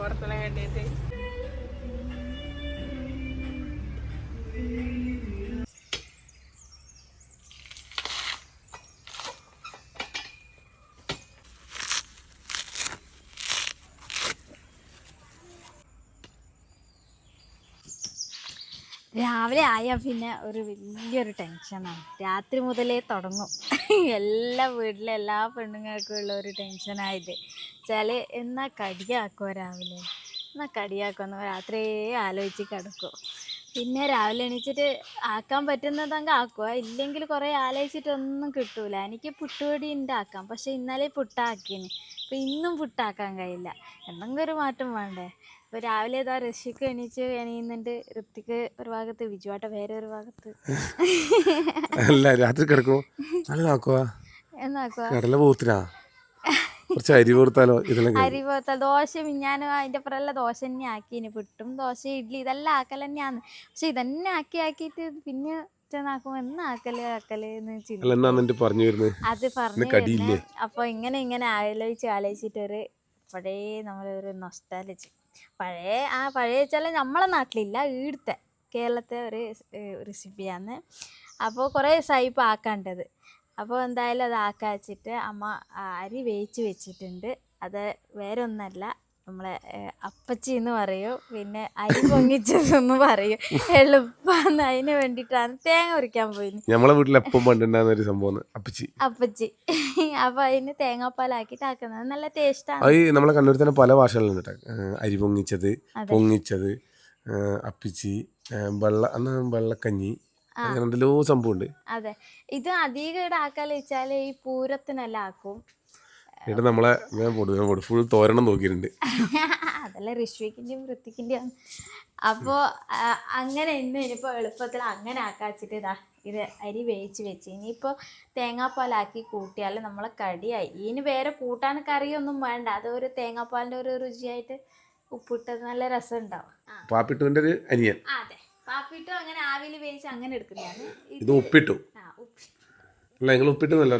തോരത്തിന് വേണ്ടിയിട്ട് രാവിലെ ആയാൽ പിന്നെ ഒരു വലിയൊരു ടെൻഷനാണ് രാത്രി മുതലേ തുടങ്ങും. എല്ലാ വീട്ടിലെ എല്ലാ പെണ്ണുങ്ങൾക്കും ഉള്ള ഒരു ടെൻഷനായത് ചില എന്നാ കടിയാക്കുമോ രാവിലെ? എന്നാ കടിയാക്കുമെന്ന് രാത്രിയേ ആലോചിച്ച് കിടക്കും. പിന്നെ രാവിലെ എണീച്ചിട്ട് ആക്കാൻ പറ്റുന്നതങ്ങ് ആക്കുക ഇല്ലെങ്കിൽ കുറേ ആലോചിച്ചിട്ടൊന്നും കിട്ടൂല. എനിക്ക് പുട്ടുപൊടി ഉണ്ടാക്കാം പക്ഷേ ഇന്നലെ പുട്ടാക്കിന്. അപ്പം ഇന്നും പുട്ടാക്കാൻ കഴിയില്ല. എന്തെങ്കിലും ഒരു മാറ്റം വേണ്ടേ? അപ്പോൾ രാവിലെ ഇതാ ഋഷിക്ക് എണീച്ച് എണീന്നുണ്ട് ഋത്തിക്ക് ഒരു ഭാഗത്ത് വിജുവാട്ട വേറെ ഒരു ഭാഗത്ത്. അല്ല രാത്രി കിടക്കുമോ നല്ലതാക്കുവാ എന്നാക്കുക കടല പോത്തിനാ? കുറച്ച് അരി പോർത്താലോ ഇതെല്ലാം അരി പോർത്താൽ ദോശ മിഞ്ഞാനും അതിന്റെ അപ്പുറമെല്ലാം ദോശ തന്നെ ആക്കിന് പുട്ടും ദോശ ഇഡ്ഡലി ഇതെല്ലാം ആക്കൽ തന്നെയാണ് പക്ഷെ ഇതന്നെ ആക്കി ആക്കിട്ട് പിന്നെ അപ്പൊ എന്ന് ആക്കൽ ആക്കൽ എന്ന് ചിന്ത അല്ല പറഞ്ഞു വരുന്നത് അത് പറഞ്ഞു? അപ്പോൾ ഇങ്ങനെ ഇങ്ങനെ ആലോചിച്ച് ആലോചിച്ചിട്ടൊരു പഴയ നമ്മളൊരു നൊസ്റ്റാലജി പഴയ ആ പഴയ വെച്ചാൽ നമ്മളെ നാട്ടിലില്ല ഈടുത്തെ കേരളത്തെ ഒരു റെസിപ്പിയാണ്. അപ്പോൾ കുറേ ദിവസമായി ഇപ്പോൾ ആക്കാണ്ടത് അപ്പോൾ എന്തായാലും അത് ആക്കാച്ചിട്ട് അമ്മ അരി വേവിച്ച് വെച്ചിട്ടുണ്ട്. അത് വേറെ നമ്മളെ അപ്പച്ചി എന്ന് പറയും. പിന്നെ അരി പൊങ്ങിച്ചതെന്ന് പറയും. എളുപ്പമാണ് അതിന് വേണ്ടിട്ടാണ് തേങ്ങ ഉരിക്കാൻ പോയി നമ്മളെ വീട്ടിൽ എപ്പം പണ്ടുണ്ടാകുന്ന ഒരു സംഭവം അപ്പച്ചി. അപ്പച്ചി. അപ്പൊ അതിന് തേങ്ങാപ്പാലാക്കിട്ട് ആക്കുന്നത്. നല്ല ടേസ്റ്റാണ്. അത് നമ്മളെ കണ്ണൂർ തന്നെ പല ഭാഷകളിലുണ്ട് അരി പൊങ്ങിച്ചത്. പൊങ്ങിച്ചത് അപ്പിച്ചി വെള്ള വെള്ളക്കഞ്ഞി അങ്ങനെ എന്തെല്ലോ സംഭവമുണ്ട് അതെ. ഇത് അധികം ഇവിടെ ആക്കാന്ന് വെച്ചാൽ ഈ പൂരത്തിനെല്ലാം ആക്കും. എന്നിട്ട് നമ്മളെ ഞാൻ പൊടു ഞാൻ പൊടു ഫുൾ തോരണം നോക്കിയിട്ടുണ്ട്. അതല്ല ഋഷ്വിക്കിന്റെയും വൃത്തിക്കിന്റെയും അപ്പോൾ അങ്ങനെ ഇന്ന് ഇനിയിപ്പോൾ എളുപ്പത്തിൽ അങ്ങനെ ആക്കാച്ചിട്ട് ഇതാ ഇത് അരി വേവിച്ച് വെച്ച്. ഇനിയിപ്പോൾ തേങ്ങാപ്പാലാക്കി കൂട്ടിയാൽ നമ്മളെ കടിയായി. ഇനി വേറെ കൂട്ടാൻ കറിയൊന്നും വേണ്ട. അത് ഒരു തേങ്ങാപ്പാലിന്റെ ഒരു രുചിയായിട്ട് ഉപ്പിട്ടത് നല്ല രസം ഉണ്ടാവും ആ. പാപ്പിട്ടുവിന്റെ ഒരു അനിയൻ. അതെ. പാപ്പിട്ടു അങ്ങനെ ആവിയിൽ വേവിച്ച് അങ്ങനെ എടുക്കുന്നതാണ്. ഇത് ഉപ്പിട്ടു. അല്ല നിങ്ങൾ ഉപ്പിട്ടു എന്നല്ല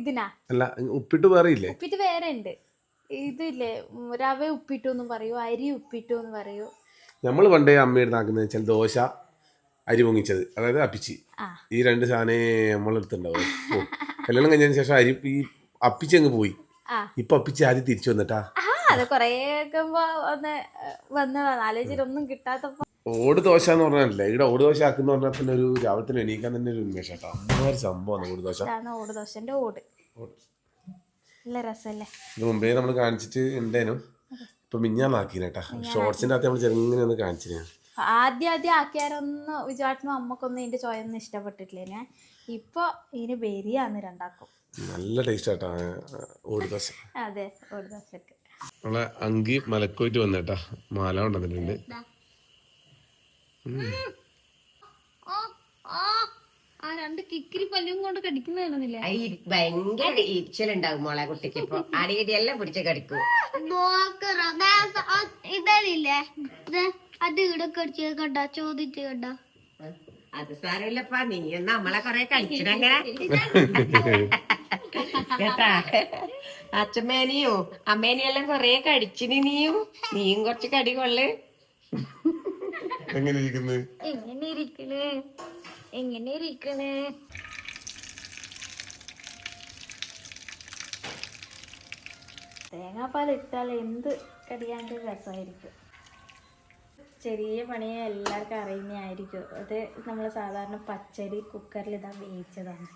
ഇതിനാ? അല്ല ഉപ്പിട്ട് വേറെ ഇല്ലേ ഉപ്പിട്ട് വേറെ ഉണ്ട് ഇതില്ലേ രവ റവ ഉപ്പിട്ടു എന്ന് പറയൂ അരി ഉപ്പിട്ടു എന്ന് പറയൂ. നമ്മൾ പണ്ടേ അമ്മയുടെ ആക്കുന്നത് വെച്ചാൽ ദോശ അരി പൊങ്ങിച്ചത്. അതായത് അപ്പിച്ചി. ഈ രണ്ട് സാധനേ നമ്മളെടുത്തുണ്ടാവും കല്യാണം കഴിഞ്ഞതിന് ശേഷം അരി ഈ അപ്പിച്ചങ്ങ് പോയി. ഇപ്പൊ അപ്പിച്ച് ആദ്യം തിരിച്ചു വന്നിട്ടാ? അത് കൊറേ ഒന്ന് വന്നതാണ് ആലോചിച്ചിട്ടൊന്നും കിട്ടാത്തപ്പോ ഓട് ദോശ എന്ന് പറഞ്ഞാൽ ഇവിടെ ഓട് ദോശ ആക്കുന്ന പറഞ്ഞാൽ തന്നെ ഒരു രാവിലത്തിന് എണീക്കാൻ തന്നെ ഒരു ഉന്മേഷം കേട്ടോ. അമ്മമാര് സംഭവമാണ് ഓട് ദോശ. ഓട് ദോശന്റെ ഓട്. നല്ല ഇത് മുമ്പേ നമ്മൾ കാണിച്ചിട്ട് ഉണ്ടേനു ഇപ്പൊ മിഞ്ഞാന്നാക്കീന കേട്ടാ. ഷോർട്സിന്റെ അകത്ത് നമ്മൾ ചെറുങ്ങനെ ഒന്ന് കാണിച്ചിരുന്നു ആദ്യം ആദ്യം ആക്കിയാരൊന്നും വിചാട്ടിനും അമ്മക്കൊന്നും ഇതിന്റെ ചോയൊന്നും ഇഷ്ടപ്പെട്ടിട്ടില്ല ഞാൻ ഇപ്പൊ ഇതിന് ബേരിയാന്ന് രണ്ടാക്കും. നല്ല ടേസ്റ്റ് ആട്ടാ ഓട് ദോശ. അതെ ഓട് ദോശക്ക്. നമ്മളെ അങ്കി മലക്കോയിട്ട് വന്നേട്ടാ. മാല കൊണ്ടുവന്നിട്ടുണ്ട്. ആ രണ്ട് കിക്കിരി പല്ലും കൊണ്ട് കടിക്കുന്നതാണെന്നില്ലേ ആ ഇരി- ഭയങ്കര ഇരിച്ചലുണ്ടാവും മോളെ കുട്ടിക്ക് ഇപ്പൊ. അടിയിടി എല്ലാം പിടിച്ച് കടിക്കും. ഇതല്ലേ അത് ഇവിടെ കടിച്ച് കണ്ട? ചോദിച്ച് കണ്ട? അത് സാരമില്ലപ്പാ. നീ നമ്മളെ കൊറേ കഴിച്ചിട്ടങ്ങനെ കേട്ടാ? അച്ഛമ്മേനെയോ അമ്മേനെയെല്ലാം കൊറേ കടിച്ചിന് നീയും. നീയും കുറച്ച് കടി കൊള്ളു. എങ്ങനെ ഇരിക്കുന്നു എങ്ങനെ ഇരിക്കണേ എങ്ങനെ ഇരിക്കണേ തേങ്ങാപ്പാൽ ഇട്ടാൽ എന്ത് കടിയാണ്ട് രസമായിരിക്കും. ചെറിയ പണിയെ എല്ലാവർക്കും അറിയുന്നതായിരിക്കും. അത് നമ്മൾ സാധാരണ പച്ചരി കുക്കറിൽ ഇതാ വേവിച്ചതാണ്.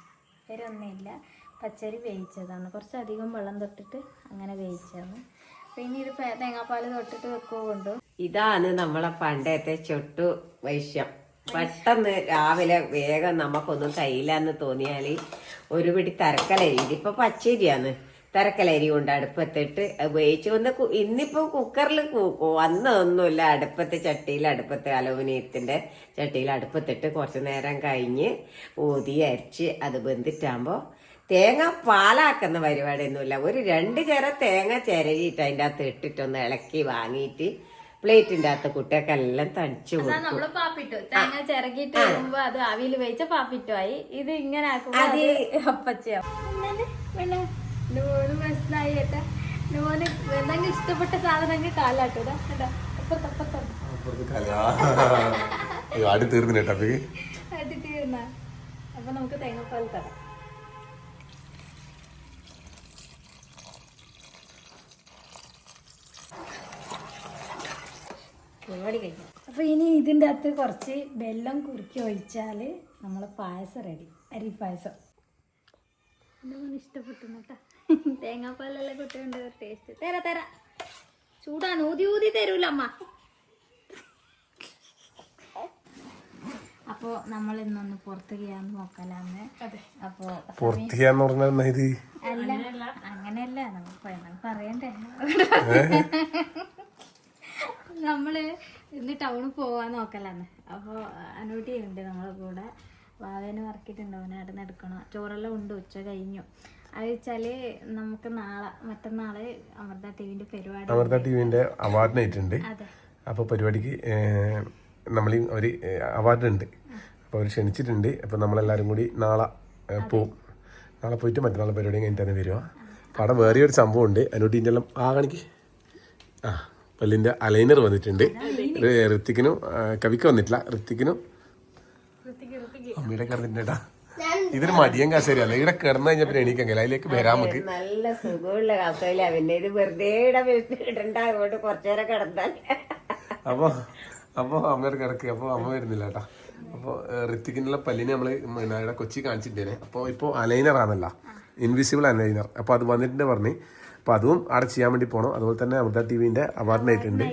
വേറെ ഒന്നുമില്ല. പച്ചരി വേവിച്ചതാണ്. കുറച്ചധികം വെള്ളം തൊട്ടിട്ട് അങ്ങനെ വേവിച്ചതാണ്. പിന്നെ ഇത് തൊട്ടിട്ട് വെക്കുകൊണ്ട് ഇതാണ് നമ്മളെ പണ്ടത്തെ ചൊട്ടു വൈശ്യം. പെട്ടെന്ന് രാവിലെ വേഗം നമുക്കൊന്നും കയ്യിലാന്ന് തോന്നിയാൽ ഒരു പിടി തരക്കലരി. ഇതിപ്പോ പച്ചരിയാന്ന് തരക്കലരി കൊണ്ട് അടുപ്പത്തിട്ട് വേവിച്ച് ഒന്ന് ഇന്നിപ്പോ കുക്കറിൽ വന്നതൊന്നുമില്ല. അടുപ്പത്തെ ചട്ടിയിൽ അടുപ്പത്ത് അലൂമിനിയത്തിന്റെ ചട്ടിയിൽ അടുപ്പത്തിട്ട് കുറച്ച് നേരം കഴിഞ്ഞ് ഊതി അരിച്ച് അത് വെന്തിട്ടാകുമ്പോൾ തേങ്ങ പാലാക്കുന്ന പരിപാടിയൊന്നുമില്ല. ഒരു രണ്ട് ചേര തേങ്ങ ചിരകിയിട്ട് അതിന്റെ അകത്ത് ഇട്ടിട്ടൊന്ന് ഇളക്കി വാങ്ങിയിട്ട് പ്ലേറ്റിന്റെ അകത്ത് കുട്ടികൾക്കെല്ലാം തണിച്ചു കൊടുക്കും. നമ്മൾ പാപ്പിട്ടു. തേങ്ങ ചിറകിട്ട് വരുമ്പോ അത് ആവിയിൽ വേവിച്ച പാപ്പിട്ടു ആയി ഇത് ഇങ്ങനെ മനസ്സിലായി മോന് എന്തെങ്കിലും ഇഷ്ടപ്പെട്ട അടി തീർന്ന. അപ്പൊ നമുക്ക് തേങ്ങാപ്പാൽ തരാം പരിപാടി കഴിക്കാം അപ്പോൾ ഇനി ഇതിന്റെ അകത്ത് കുറച്ച് വെള്ളം കുറുക്കി ഒഴിച്ചാൽ നമ്മൾ പായസം റെഡി അരി പായസം. ഇഷ്ടപ്പെട്ടു കേട്ടാ തേങ്ങാപ്പാലെല്ലാം കുട്ടിയുണ്ട് ടേസ്റ്റ് തരാ തരാ. ചൂടാണ്. ഊതി ഊതി തരൂല അമ്മ. അപ്പോ നമ്മൾ ഇന്നൊന്ന് പുറത്ത് ചെയ്യാന്ന് നോക്കലാന്ന്. അപ്പോൾ പുറത്ത് ചെയ്യാന്ന് പറഞ്ഞാൽ ഇത്? അല്ല അങ്ങനെയല്ല. നമുക്ക് പറയണ്ടേ? നമ്മൾ ഇന്ന് ടൗണിൽ പോവാൻ നോക്കലാന്ന്. അപ്പോൾ അനൂട്ടി ഉണ്ട് നമ്മളെ കൂടെ. വാവേന് വർക്കിട്ടുണ്ട് അവനെ അവിടെ നിന്ന് എടുക്കണം. ചോറെല്ലാം ഉണ്ട്. ഉച്ച കഴിഞ്ഞു. അത് വെച്ചാൽ നമുക്ക് നാളെ മറ്റന്നാൾ അമൃത ടിവിന്റെ പരിപാടി അമൃത ടിവിന്റെ അവാർഡ് നൈറ്റ് ഉണ്ട്. അപ്പോൾ പരിപാടിക്ക് നമ്മൾ ഒരു അവാർഡ് ഉണ്ട്. അപ്പോൾ അവർ ക്ഷണിച്ചിട്ടുണ്ട്. അപ്പോൾ നമ്മളെല്ലാരും കൂടി നാളെ പോവും. നാളെ പോയിട്ട് മറ്റന്നാൾ പരിപാടി കഴിഞ്ഞിട്ട് തന്നെ വരുവാ അവിടെ വേറെ ഒരു സംഭവം ഉണ്ട്. അതിനോട്ട് ഇതിന്റെ എല്ലാം ആ കാണിക്ക്. ആ. പല്ലിന്റെ അലൈനർ വന്നിട്ടുണ്ട്. ഋത്തിക്കിനും കവിക്ക് വന്നിട്ടില്ല. ഋത്തിക്കിനും. അമ്മയുടെ കിടന്നിട്ടാ ഇതൊരു മടിയൻ അല്ല ഇവിടെ കിടന്നു കഴിഞ്ഞാൽ പിന്നെ എണീക്കാൻ കഴിയില്ല. അതിലേക്ക് വരാൻ നമുക്ക്. നല്ല സുഖമുള്ള കസേല പിന്നെ ഇത് വെറുതെ ഇടണ്ട. അങ്ങോട്ട് കുറച്ചേരം കിടന്നാൽ. അപ്പൊ അപ്പൊ അമ്മയുടെ കിടക്ക്. അപ്പൊ അമ്മ വരുന്നില്ല കേട്ടാ. അപ്പൊ ഋത്തിക്കിനുള്ള പല്ലിനെ നമ്മൾ ഇവിടെ കൊച്ചി കാണിച്ചിട്ടേനെ. അപ്പൊ ഇപ്പൊ അലൈനർ ആണല്ലോ ഇൻവിസിബിൾ അലൈനർ. അപ്പൊ അത് വന്നിട്ടുണ്ട് പറഞ്ഞ്. അപ്പൊ അതും അവിടെ ചെയ്യാൻ വേണ്ടി പോകണം അതുപോലെ തന്നെ അമൃത ടി വിന്റെ അവാർഡ് നൈറ്റ് ഉണ്ട്.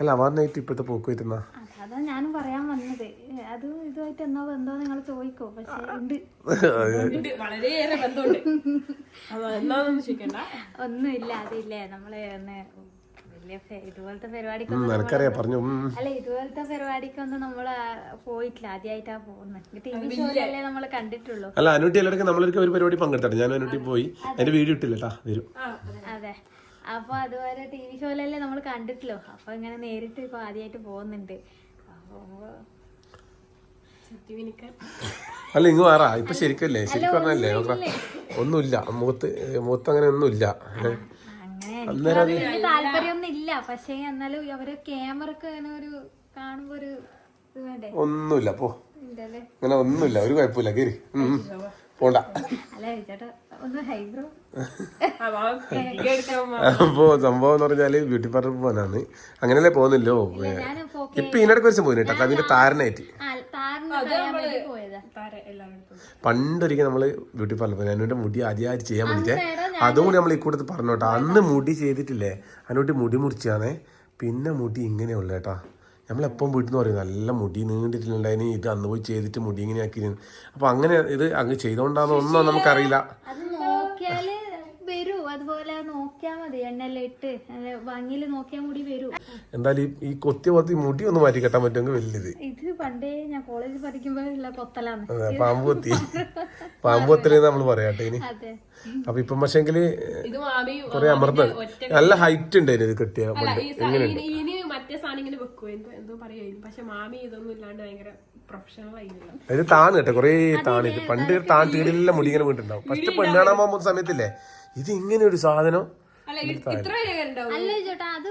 അല്ല അവാർഡ് നൈറ്റ് ഇപ്പോഴത്തെ പോക്ക് വരുന്ന അതാ ഞാനും പറയാൻ വന്നത്. അത് ഇതുമായിട്ട് എന്നോ എന്തോ നിങ്ങൾ ചോദിക്കോ. പക്ഷേ ഉണ്ട്. വളരെയേറെ ബന്ധമുണ്ട്. ഒന്നുമില്ല അതില്ലേ? നമ്മൾ ഒന്ന് ഇതുപോലത്തെ പരിപാടിക്കൊന്നും നിനക്കറിയാം പറഞ്ഞു. അല്ല ഇതുപോലത്തെ പരിപാടിക്കൊന്നും നമ്മൾ പോയിട്ടില്ല ആദ്യമായിട്ടാ പോകുന്നത് ടി വി ഷോയിലല്ലേ നമ്മൾ കണ്ടിട്ടുള്ളൂ. അല്ല അനുട്ടി എല്ലാവർക്കും നമ്മളൊക്കെ ഒരു പരിപാടി പങ്കെടുത്താണ് ഞാൻ അനുട്ടി പോയി. അതിന്റെ വീഡിയോ ഇട്ടില്ല? കേട്ടാ വരും. അതെ. അപ്പൊ അതുപോലെ ടി വി ഷോയിലല്ലേ നമ്മൾ കണ്ടിട്ടുള്ളൂ. അപ്പൊ ഇങ്ങനെ നേരിട്ട് ഇപ്പൊ ആദ്യമായിട്ട് പോകുന്നുണ്ട്. അല്ല ഇങ്ങ് വേറെ ഇപ്പൊ ശരിക്കല്ലേ? ശരിക്കും പറഞ്ഞല്ലേ ഒന്നുമില്ല. മുഖത്ത് മുഖത്ത് അങ്ങനെ ഒന്നുമില്ല. അങ്ങനെ വലിയ താല്പര്യമൊന്നും ഇല്ല. പക്ഷേ എന്നാലും അവർ ക്യാമറക്ക് അങ്ങനെ ഒരു കാണുമ്പോ ഒരു ഒന്നുമില്ല പോ. അങ്ങനെ ഒന്നുമില്ല ഒരു കുഴപ്പമില്ല കേറി. പോണ്ട. അല്ല ചേട്ടാ ഒന്ന് ഹൈബ്രോ. അപ്പോ സംഭവം എന്ന് പറഞ്ഞാൽ ബ്യൂട്ടി പാർലർ പോകാനാണ്. അങ്ങനല്ലേ പോകുന്നില്ലോ? ഞാൻ ഇപ്പൊ ഇതിനിടയ്ക്ക് ഒരു പോയി കേട്ടോ അതിന്റെ താരനായിട്ട്. പണ്ടൊരിക്കൽ നമ്മൾ ബ്യൂട്ടി പാർലർ പോയി. അനുവിന്റെ മുടി ആദ്യമായിട്ട് ചെയ്യാൻ വേണ്ടിട്ട്. അതും കൂടി നമ്മൾ ഈ കൂട്ടത്തിൽ പറഞ്ഞോട്ടോ. അന്ന് മുടി ചെയ്തിട്ടില്ലേ? അനുട്ടി മുടി മുറിച്ചാണേ. പിന്നെ മുടി ഇങ്ങനെയുള്ള കേട്ടാ നമ്മളെപ്പം വീട്ടിൽ നിന്ന് പറയും നല്ല മുടി നീണ്ടിട്ടുണ്ടായിന് ഇത് അന്ന് പോയി ചെയ്തിട്ട് മുടി ഇങ്ങനെ ആക്കി അപ്പൊ അങ്ങനെ ഇത് അങ്ങ് ചെയ്തോണ്ടാന്ന് ഒന്നും നമുക്കറിയില്ല. എന്തായാലും ഈ- കൊത്തി കൊത്തിയ മുടി ഒന്ന് മാറ്റി കെട്ടാൻ പറ്റുമെങ്കിൽ വലിയത് ഇത് പണ്ടേ ഞാൻ കോളേജിൽ പഠിക്കുമ്പോഴുള്ള കൊത്തലാന്ന് അതെ പാമ്പ് കൊത്തി. പാമ്പ് കൊത്തൽ നമ്മൾ പറയാട്ടെ ഇനി. അതെ. അപ്പൊ ഇപ്പം പക്ഷെങ്കിൽ ഇത് മാമി കൊറേ അമർന്ന. നല്ല ഹൈറ്റ് ഉണ്ടായിരുന്നു ഇത് കെട്ടിയ അല്ല പണ്ട് വെക്കും. എന്തോ എന്തോ പറയുമായിരുന്നു പക്ഷെ മാമി ഇതൊന്നും ഇല്ലാണ്ട് ഭയങ്കര പ്രൊഫഷണൽ ആയിരുന്നു ഇത് താണ് കേട്ടോ കൊറേ താണിട്ട് പണ്ട് താൻ തീടില്ല മുടി ഇങ്ങനെ വീട്ടുണ്ടാവും ഫസ്റ്റ് പെണ്ണാണാൻ പോകുന്ന സമയത്തില്ലേ? ഇത് ഇങ്ങനെ ഒരു സാധനം അല്ല ചേട്ടാ അത്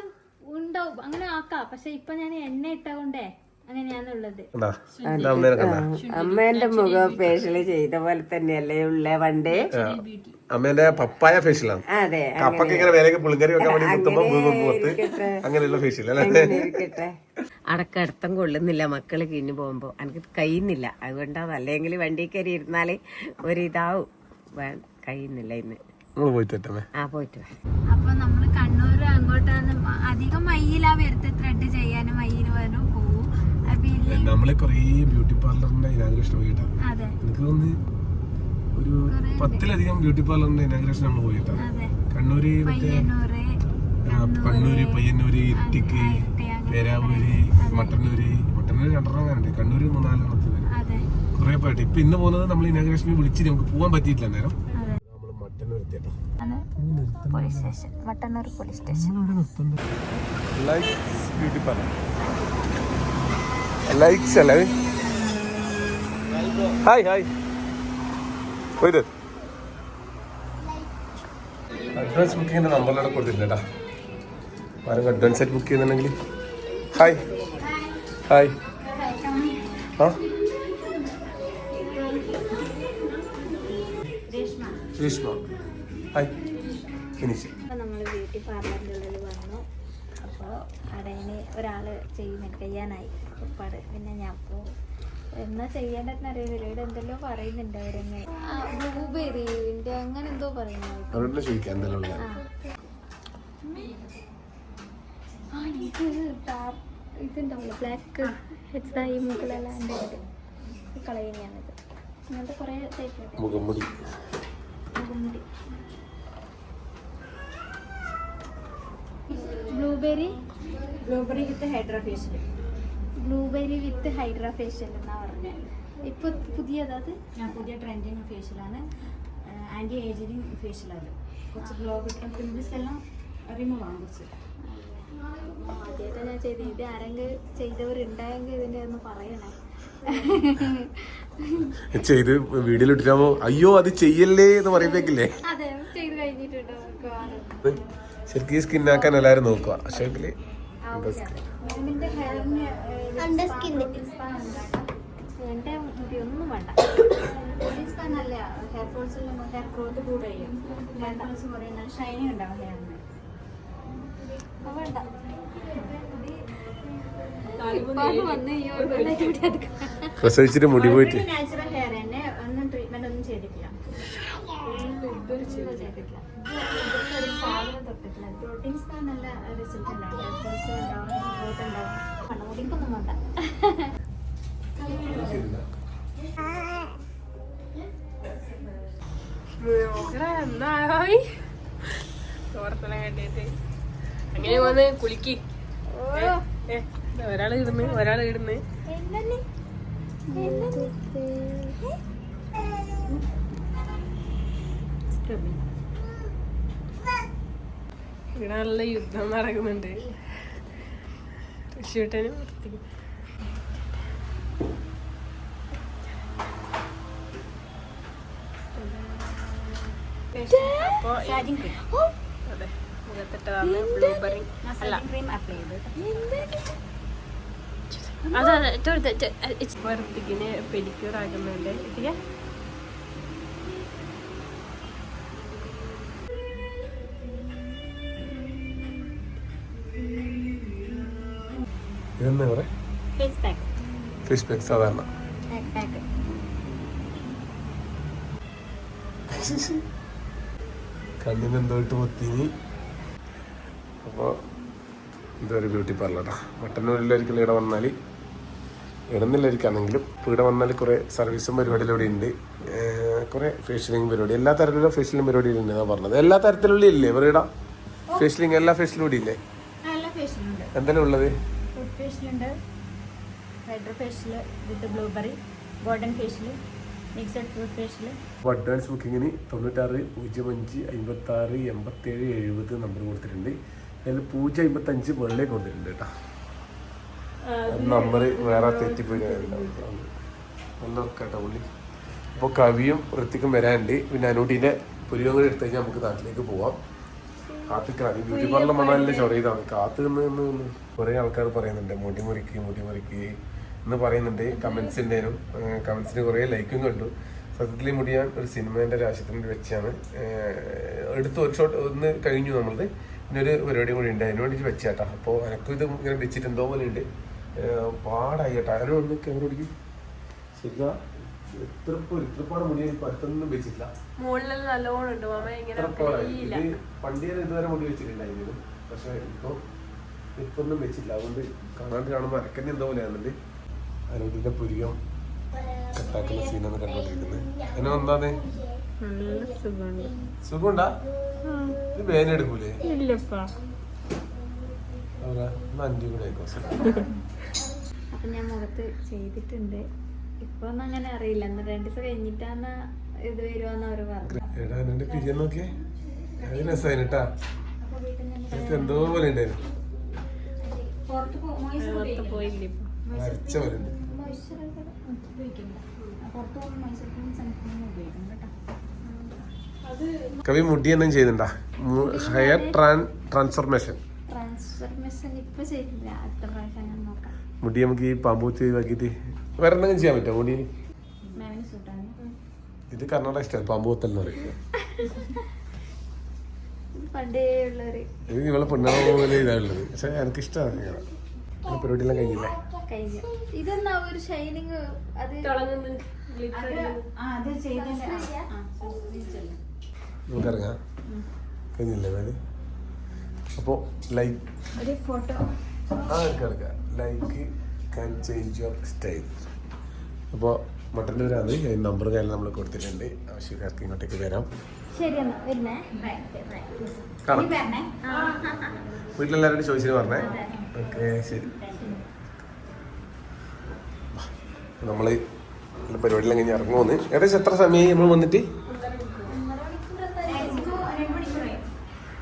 ഉണ്ടാവും. അങ്ങനെ ആക്കാം. പക്ഷെ ഇപ്പൊ ഞാൻ എണ്ണ അമ്മേനെ കണ്ടാ അമ്മേന്റെ മുഖം ഫേഷ്യൽ ചെയ്ത പോലെ തന്നെയല്ലേ ഉള്ള പണ്ടേ? അമ്മേന്റെ പപ്പായ ഫേഷ്യലാണ് അതെ കപ്പൊക്കെ ഇങ്ങനെ വേലൊക്കെ പുളിങ്കറി വെക്കാൻ വേണ്ടി കുത്തുമ്പോ അങ്ങനെയുള്ള ഫേഷ്യൽ അല്ലേ? അടുത്തം അടക്കടത്തം കൊള്ളുന്നില്ല മക്കൾ കിഞ്ഞു പോകുമ്പോ. എനിക്ക് കഴിയുന്നില്ല. അതുകൊണ്ടാ അല്ലെങ്കിൽ വണ്ടി കയറി ഇരുന്നാൽ ഒരിതാവും. കഴിയുന്നില്ല ഇന്ന്. ആ പോയിട്ട്. അപ്പൊ നമ്മൾ കണ്ണൂര് അങ്ങോട്ടാണ്. അധികം മയ്യിലാ വരുത്ത്. ത്രെഡ് ചെയ്യാനും മയ്യിൽ വരും നമ്മൾ കൊറേ ബ്യൂട്ടി പാർലറിന്റെ ഇനാഗ്രേഷൻ പോയിട്ടാ. അതെ. എനിക്ക് തോന്നുന്നു ഒരു പത്തിലധികം ബ്യൂട്ടി പാർലറിന്റെ ഇനാഗ്രേഷൻ നമ്മൾ പോയിട്ടാ. അതെ. കണ്ണൂര് മറ്റേ കണ്ണൂര് പയ്യന്നൂര് ഇട്ടിക്ക് പേരാവൂര് മട്ടന്നൂര് മട്ടന്നൂര് രണ്ടെണ്ണം അങ്ങനെ കണ്ണൂര് മൂന്നാലെണ്ണത്തിന് അതെ. കുറെ പോയിട്ട്. ഇപ്പൊ ഇന്ന് പോകുന്നത് നമ്മൾ ഇനാഗ്രേഷനിൽ വിളിച്ച് നമുക്ക് പോകാൻ പറ്റിയിട്ടില്ല നേരം അതെ. നമ്മൾ Mattannur എത്തിയട്ടോ. Police station. Mattannur police station. Beauty parlour likes അല്ലേ? ഹായ് ഹായ് പോയിട്ട് അഡ്വാൻസ് ബുക്കിങ്ങിന്റെ നമ്പറിലൂടെ കൊടുത്തിട്ടുണ്ട് കേട്ടോ ആരും അഡ്വാൻസ് ആയിട്ട് ബുക്ക് ചെയ്യുന്നുണ്ടെങ്കിൽ ഹായ് ഹായ് ആ? രേഷ്മ. ഹായ് ഫിനിഷ് നമ്മൾ ബ്യൂട്ടി പാർലറിന്റെ ഉള്ളിൽ വന്നു. അപ്പോൾ അടയിന് ഒരാൾ ചെയ്യുന്നുണ്ട് ചെയ്യാനായി ഉപ്പാട് പിന്നെ ഞാൻ പോകും എന്നാ ചെയ്യേണ്ടതെന്ന് അറിയില്ല. ഇവിടെ എന്തെല്ലോ പറയുന്നുണ്ട് അവരെന്നെ ഭൂപേരിന്റെ അങ്ങനെ എന്തോ ഡാർക്ക് ഇതുണ്ടാവില്ല ബ്ലാക്ക് ഹെഡ്സ് ഈ മൂക്കിലെല്ലാം കളയുന്നതാണിത് അങ്ങനത്തെ കുറേ ടൈപ്പ് മുഖംമുടി. മുഖംമുടി. Blueberry blueberry with hydra facial blueberry with hydra facial എന്നാ പറഞ്ഞത് ഇപ്പൊ അതായത് ഞാൻ പുതിയ ട്രെൻഡിങ് ഫേഷ്യലാണ്. ആന്റി ഏജിങ് ഫേഷ്യലാണ്. കുറച്ച് ഗ്ലോ കിട്ടും പിമ്പിൾസ് എല്ലാം റിമൂവ് ആണ് കുറച്ച്. ആദ്യമായിട്ട് ഞാൻ ചെയ്ത് ഇത് ആരെങ്കിലും ചെയ്തവരുണ്ടായെങ്കിൽ ഇതിന്റെ ഒന്ന് പറയണേ. ചെയ്ത് വീഡിയോയിൽ അയ്യോ അത് ചെയ്യല്ലേ എന്ന് മിക്കവാറും. ശരിക്കും ഈ സ്കിന്നാക്കാൻ എല്ലാരും നോക്കുക. പക്ഷേ ഹെയറിന് എന്റെ സ്കിന്ന്. എന്റെ മുടി ഒന്നും വേണ്ട. നല്ല ഹെയർ ഫോൾസ് ഹെയർ ഗ്രോത്ത് കൂടെ ചെയ്യും ഹെയർ ഫോൾസ് കുറയുന്ന ഷൈനി ഉണ്ടാവും ഹെയറിന് വേണ്ട. പ്രസവിച്ചിട്ട് മുടി പോയിട്ട്. നാച്ചുറൽ ഹെയർ തന്നെ ഒന്നും ട്രീറ്റ്മെന്റ് ഒന്നും ചെയ്തിട്ടില്ല ഒന്നും ചെയ്തിട്ടില്ല ഒരു സാധനം തൊട്ടിട്ടില്ല പ്രോട്ടീൻ സ്പാൻ നല്ല റിസൾട്ട് ഉണ്ടാവും ഹെയർ ഫോൾസ് ഉണ്ടാവും ഗ്രോത്ത് ഉണ്ടാവും കണ്ണുമുടിക്കൊന്നും വേണ്ട കണ്ടിട്ട് അങ്ങനെ വന്ന് കുളിക്ക്. ഒരാൾ ഇടുന്ന് ഒരാൾ ഇടുന്ന്. ഇവിടെ നല്ല യുദ്ധം നടക്കുന്നുണ്ട്. തൃശ്ശൂട്ടനും വൃത്തിക്കും അപ്പൊ സാജിങ് ക്രീം അതെ. മുഖത്തിട്ടതാണ് ബ്ലൂബെറി അല്ല. ക്രീം അപ്ലൈ ചെയ്ത് വൃത്തിക്കിന് പെഡിക്യൂർ ആക്കുന്നുണ്ട് എത്തിക്ക ഇതെന്താ പറയാ ഫേസ് പാക്ക് ഫേസ് പാക്ക് സാധാരണ. പാക്ക് കണ്ണിന് എന്തോ ഇട്ട് പൊത്തിനി. അപ്പോൾ ഇതൊരു ബ്യൂട്ടി പാർലറാ. മട്ടന്നൂരിലായിരിക്കും ഇവിടെ വന്നാൽ ഇടുന്നില്ലായിരിക്കാന്നെങ്കിലും ഇപ്പോൾ ഇവിടെ വന്നാൽ കുറേ സർവീസും പരിപാടികളും ഇവിടെ ഉണ്ട്. കുറേ ഫേഷ്യലിംഗ് പരിപാടി. എല്ലാ തരത്തിലുള്ള ഫേഷ്യലിംഗ് പരിപാടികളും ഉണ്ട് എന്നാണ് പറഞ്ഞത്. എല്ലാ തരത്തിലുള്ള ഇല്ലേ? ഇവിടെ ഫേഷ്യലിംഗ് എല്ലാ ഫേഷ്യലും ഇവിടെ ഇല്ലേ? എന്തെല്ലാം ഉള്ളത്? ഫേഷ്യലുണ്ട് hydro facial with blueberry golden facial mixed fruit advance ബുക്കിങ്ങിന് തൊണ്ണൂറ്റാറ് പൂജ്യം അഞ്ച് അമ്പത്താറ് എൺപത്തേഴ് എഴുപത് നമ്പർ കൊടുത്തിട്ടുണ്ട്. അതിൽ പൂജ്യം അമ്പത്തഞ്ച് മുകളിലേക്ക് കൊടുത്തിട്ടുണ്ട് കേട്ടോ. നമ്പർ വേറെ തെറ്റിപ്പോയി പുള്ളി. അപ്പോൾ കവിയും ഋത്തിക്കും വരാനുണ്ട്. പിന്നെ അനൂട്ടീന്റെ പുലിയും കൂടി എടുത്തു കഴിഞ്ഞാൽ നമുക്ക് നാട്ടിലേക്ക് പോവാം. കാത്തിക്കാൻ ഈ ബ്യൂട്ടി പാർലർ മണാലിന്റെ ചൊറയിലാണ് കാത്ത് നിന്ന് കുറേ ആൾക്കാർ പറയുന്നുണ്ട് മുടി മുറിക്ക് മുടി മുറിക്ക്. എന്ന് പറയുന്നുണ്ട്. കമൻസിന്റെനും കമൻസിന് കുറേ ലൈക്കും കണ്ടു. സത്യത്തിൽ മുടിയാൻ ഒരു സിനിമേന്റെ രാശത്തിന് വേണ്ടി വെച്ചാണ്. എടുത്ത് ഒരു ഷോട്ട് ഒന്ന് കഴിഞ്ഞു നമ്മളത്. പിന്നെ ഒരു പരിപാടി കൂടി ഉണ്ട്. അതിന് വേണ്ടിയിട്ട് വെച്ചാട്ടാ. അപ്പോൾ എനക്കും ഇത് ഇങ്ങനെ വെച്ചിട്ട് എന്തോ പോലെ ഉണ്ട്. പാടായിട്ടാ. പാടായി കേട്ടോ അതിന് ഒന്ന് ക്യാമറ പിടിക്കും ശരിക്കാ എത്ര മുടി അടുത്തൊന്നും വെച്ചിട്ടില്ല. ഇത് ഇതുവരെ മുടി വെച്ചിട്ടുണ്ടായിരുന്നു പക്ഷെ ഇപ്പൊ ഇപ്പൊന്നും വെച്ചില്ല അതുകൊണ്ട് കാണാണ്ട് കാണുമ്പോൾ അരക്കന്നെ എന്തോ പോലെ ആകുന്നുണ്ട് അനൂരിന്റെ പുരികം കട്ടാക്കുന്ന സീനാണ് കണ്ടോണ്ടിരിക്കുന്നത് എന്നെ എന്താന്ന് നല്ല സുഖമുണ്ട്. ഇത് വേനെടുക്കൂലേ അഞ്ചു കൂടെ ആയിക്കോ ഞാൻ മുഖത്ത് ചെയ്തിട്ടുണ്ട്. ഇപ്പൊ ഒന്നും അങ്ങനെ അറിയില്ല. എന്നാ രണ്ടു ദിവസം കഴിഞ്ഞിട്ടാന്ന ഇത് വരുവാന്ന് അവർ പറഞ്ഞു പോയില്ലേ നോക്കിയേ. അത് എന്തോ പോലെ ഉണ്ടായിരുന്നു. പുറത്ത് പുറത്ത് പോയില്ല ഇപ്പൊ? പോലെ ഉണ്ട് കേട്ടോ. കവി മുടി എന്നും ചെയ്യുന്നുണ്ടാ? ഹെയർ ട്രാൻ ട്രാൻസ്ഫർമേഷൻ ട്രാൻസ്ഫർമേഷൻ ഇപ്പൊ അടുത്ത പ്രാവശ്യം നോക്കാം. മുടി നമുക്ക് ഈ പാമ്പൂത്ത് ഇതാക്കിയിട്ട് വേറെ എന്തെങ്കിലും ചെയ്യാൻ പറ്റുമോ മുടി? സൂട്ടാണ് ഇത് കർണാടക സ്റ്റൈൽ പാമ്പൂത്തൽ എന്ന് പറയും. ഇത് ഇവളെ പെണ്ണാണോ പോലെ ഇതാണുള്ളത് പക്ഷെ എനിക്ക് ഇഷ്ടമാണ് ഇങ്ങനെ ആ പരിപാടിയെല്ലാം കഴിഞ്ഞില്ലേ? കഴിഞ്ഞു. ഇതെന്നാ ഒരു ഷൈനിങ് അത് തിളങ്ങുന്നു glitter ആ അത് ചെയ്തതിന്റെ ആ ശ്രദ്ധിച്ചല്ലോ നമുക്ക് ഇറങ്ങാം കഴിഞ്ഞില്ലേ വേൽ അപ്പോൾ ലൈക്ക് ഒരു ഫോട്ടോ ആ എടുക്കാം എടുക്കാം. Like can change your style അപ്പോൾ മട്ടന്നൂരാണ് നമ്പർ കാര്യം നമ്മൾ കൊടുത്തിട്ടുണ്ട്. ആവശ്യക്കാർക്ക് ഇങ്ങോട്ടേക്ക് വരാം. വീട്ടിലെല്ലാവരോടും ചോദിച്ചിട്ട് പറഞ്ഞേ ഓക്കെ ശരി. നമ്മൾ പരിപാടിയെല്ലാം കഴിഞ്ഞ് ഇറങ്ങുമെന്ന് ഏകദേശം എത്ര സമയമായി നമ്മൾ വന്നിട്ട്?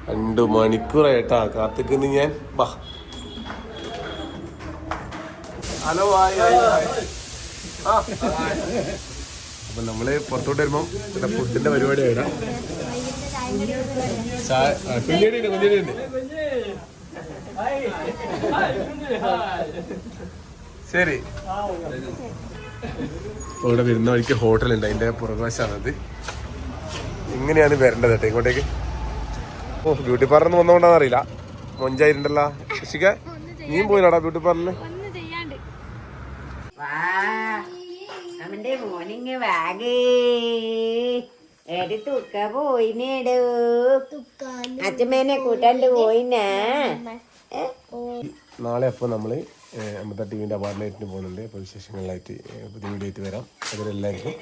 രണ്ട് മണിക്കൂറായിട്ടാ കാത്തിക്കുന്നു ഞാൻ. വാ. ഹലോ അപ്പൊ നമ്മൾ പുറത്തോട്ട് വരുമ്പം ഇവിടെ ഫുഡിന്റെ പരിപാടി കുഞ്ഞേടി ശരി. ഇവിടെ വരുന്ന വഴിക്ക് ഹോട്ടലുണ്ട്. അതിന്റെ പുറകുവശാണത് ഇങ്ങനെയാണ് വരേണ്ടത് കേട്ടോ ഇങ്ങോട്ടേക്ക്. ഓ ബ്യൂട്ടി പാർലർ വന്നോണ്ടാന്ന് അറിയില്ല. മൊഞ്ചായിട്ടുണ്ടല്ലോ ശിക നീയും പോയില്ലാടാ ബ്യൂട്ടി പാർലറിന്? മോനിങ് വാഗേ. എടി തുക്ക പോയിനേടോ അച്ഛമ്മേനെ കൂട്ടാണ്ട് പോയിനാ? നാളെ അപ്പൊ നമ്മൾ അമ്പത്ത ടി വിന്റെ അവാർഡ് പോകുന്നുണ്ട്. അപ്പോൾ വിശേഷങ്ങളിലായിട്ട് പുതിയ വീഡിയോ ആയിട്ട് വരാം അതിലെല്ലാവർക്കും